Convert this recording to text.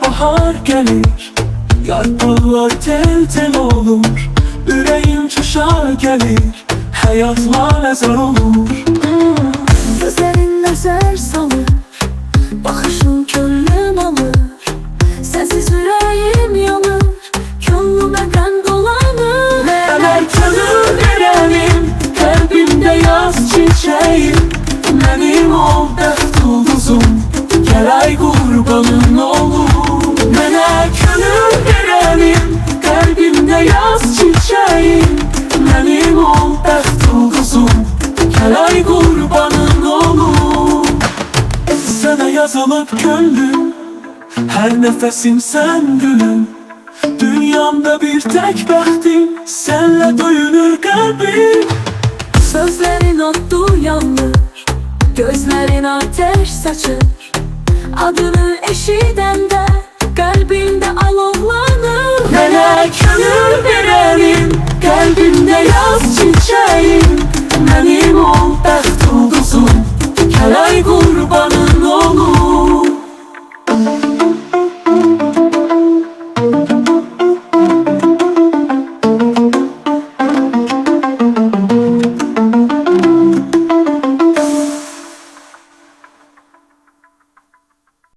Bahar gelir Yarpıllar tel tel olur Yüreğim çışar gelir Hayat manezar olur. Gözlerin eserse Sana yazılıp gönlüm Her nefesim sen gülüm. Dünyamda bir tek bəxtim Senle duyulur kalbim. Sözlerin ottu yanır Gözlerin ateş saçır. Adını eşidende Kalbimde alovlanır Mənə gönül verənim Kalbimde yaz bəxt